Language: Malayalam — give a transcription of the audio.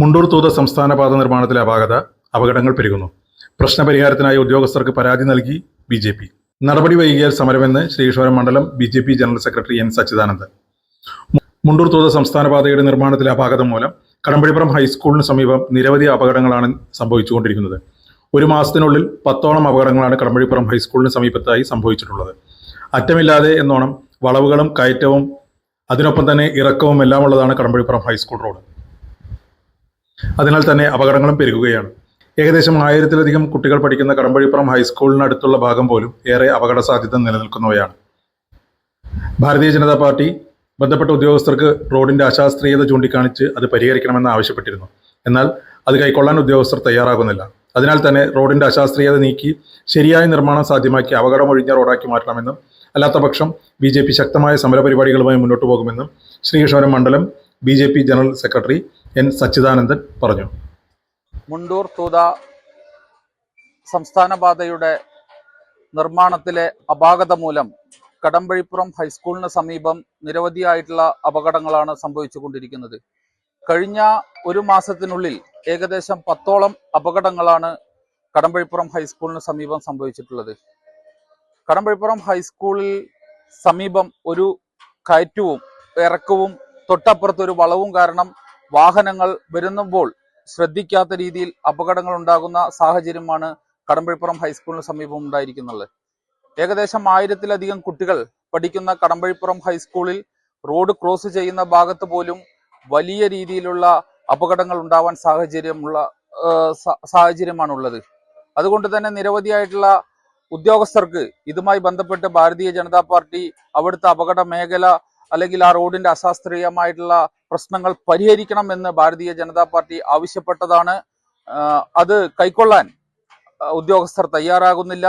മുണ്ടൂർ തൂത സംസ്ഥാന പാത നിർമ്മാണത്തിലെ അപാകത അപകടങ്ങൾ പെരുകുന്നു. പ്രശ്നപരിഹാരത്തിനായി ഉദ്യോഗസ്ഥർക്ക് പരാതി നൽകി ബി ജെ പി. നടപടി വൈകിയാൽ സമരമെന്ന് ശ്രീകൃഷ്ണപുരം മണ്ഡലം B J P general secretary N Sachidanandan. Mundur Thootha സംസ്ഥാന പാതയുടെ നിർമ്മാണത്തിലെ അപാകത മൂലം കടമ്പഴിപ്പുറം ഹൈസ്കൂളിന് സമീപം നിരവധി അപകടങ്ങളാണ് സംഭവിച്ചുകൊണ്ടിരിക്കുന്നത്. ഒരു മാസത്തിനുള്ളിൽ പത്തോളം അപകടങ്ങളാണ് കടമ്പഴിപ്പുറം ഹൈസ്കൂളിന് സമീപത്തായി സംഭവിച്ചിട്ടുള്ളത്. അറ്റമില്ലാതെ എന്നോണം വളവുകളും കയറ്റവും അതിനൊപ്പം തന്നെ ഇറക്കവും എല്ലാം ഉള്ളതാണ് കടമ്പഴിപ്പുറം ഹൈസ്കൂൾ റോഡ്. അതിനാൽ തന്നെ അപകടങ്ങളും പെരുകുകയാണ്. ഏകദേശം ആയിരത്തിലധികം കുട്ടികൾ പഠിക്കുന്ന കടമ്പഴിപ്പുറം ഹൈസ്കൂളിനടുത്തുള്ള ഭാഗം പോലും ഏറെ അപകട സാധ്യത നിലനിൽക്കുന്നവയാണ്. ഭാരതീയ ജനതാ പാർട്ടി ബന്ധപ്പെട്ട ഉദ്യോഗസ്ഥർക്ക് റോഡിന്റെ അശാസ്ത്രീയത ചൂണ്ടിക്കാണിച്ച് അത് പരിഹരിക്കണമെന്ന് ആവശ്യപ്പെട്ടിരുന്നു. എന്നാൽ അത് കൈക്കൊള്ളാൻ ഉദ്യോഗസ്ഥർ തയ്യാറാകുന്നില്ല. അതിനാൽ തന്നെ റോഡിന്റെ അശാസ്ത്രീയത നീക്കി ശരിയായ നിർമ്മാണം സാധ്യമാക്കി അപകടമൊഴിഞ്ഞ റോഡാക്കി മാറ്റണമെന്നും അല്ലാത്ത പക്ഷം ബി ജെ പി ശക്തമായ സമരപരിപാടികളുമായി മുന്നോട്ട് പോകുമെന്നും ശ്രീകൃഷ്ണപുരം മണ്ഡലം B J P general secretary N Sachidanandan പറഞ്ഞു. മുണ്ടൂർ തൂത സംസ്ഥാന പാതയുടെ നിർമ്മാണത്തിലെ അപാകത മൂലം കടമ്പഴിപ്പുറം ഹൈസ്കൂളിന് സമീപം നിരവധിയായിട്ടുള്ള അപകടങ്ങളാണ് സംഭവിച്ചുകൊണ്ടിരിക്കുന്നത്. കഴിഞ്ഞ ഒരു മാസത്തിനുള്ളിൽ ഏകദേശം പത്തോളം അപകടങ്ങളാണ് കടമ്പഴിപ്പുറം ഹൈസ്കൂളിന് സമീപം സംഭവിച്ചിട്ടുള്ളത്. കടമ്പഴിപ്പുറം ഹൈസ്കൂളിൽ സമീപം ഒരു കയറ്റവും ഇറക്കവും തൊട്ടപ്പുറത്ത് ഒരു വളവും കാരണം വാഹനങ്ങൾ വരുമ്പോൾ ശ്രദ്ധിക്കാത്ത രീതിയിൽ അപകടങ്ങൾ ഉണ്ടാകുന്ന സാഹചര്യമാണ് കടമ്പഴിപ്പുറം ഹൈസ്കൂളിന് സമീപം ഉണ്ടായിരിക്കുന്നത്. ഏകദേശം ആയിരത്തിലധികം കുട്ടികൾ പഠിക്കുന്ന കടമ്പഴിപ്പുറം ഹൈസ്കൂളിൽ റോഡ് ക്രോസ് ചെയ്യുന്ന ഭാഗത്ത് പോലും വലിയ രീതിയിലുള്ള അപകടങ്ങൾ ഉണ്ടാവാൻ സാഹചര്യമുള്ള സാഹചര്യമാണുള്ളത്. അതുകൊണ്ട് തന്നെ നിരവധിയായിട്ടുള്ള ഉദ്യോഗസ്ഥർക്ക് ഇതുമായി ബന്ധപ്പെട്ട് ഭാരതീയ ജനതാ പാർട്ടി അവിടുത്തെ അപകട മേഖല അല്ലെങ്കിൽ ആ റോഡിന്റെ അശാസ്ത്രീയമായിട്ടുള്ള പ്രശ്നങ്ങൾ പരിഹരിക്കണം പരിഹരിക്കണമെന്ന് ഭാരതീയ ജനതാ പാർട്ടി ആവശ്യപ്പെട്ടതാണ്. അത് കൈക്കൊള്ളാൻ ഉദ്യോഗസ്ഥർ തയ്യാറാകുന്നില്ല.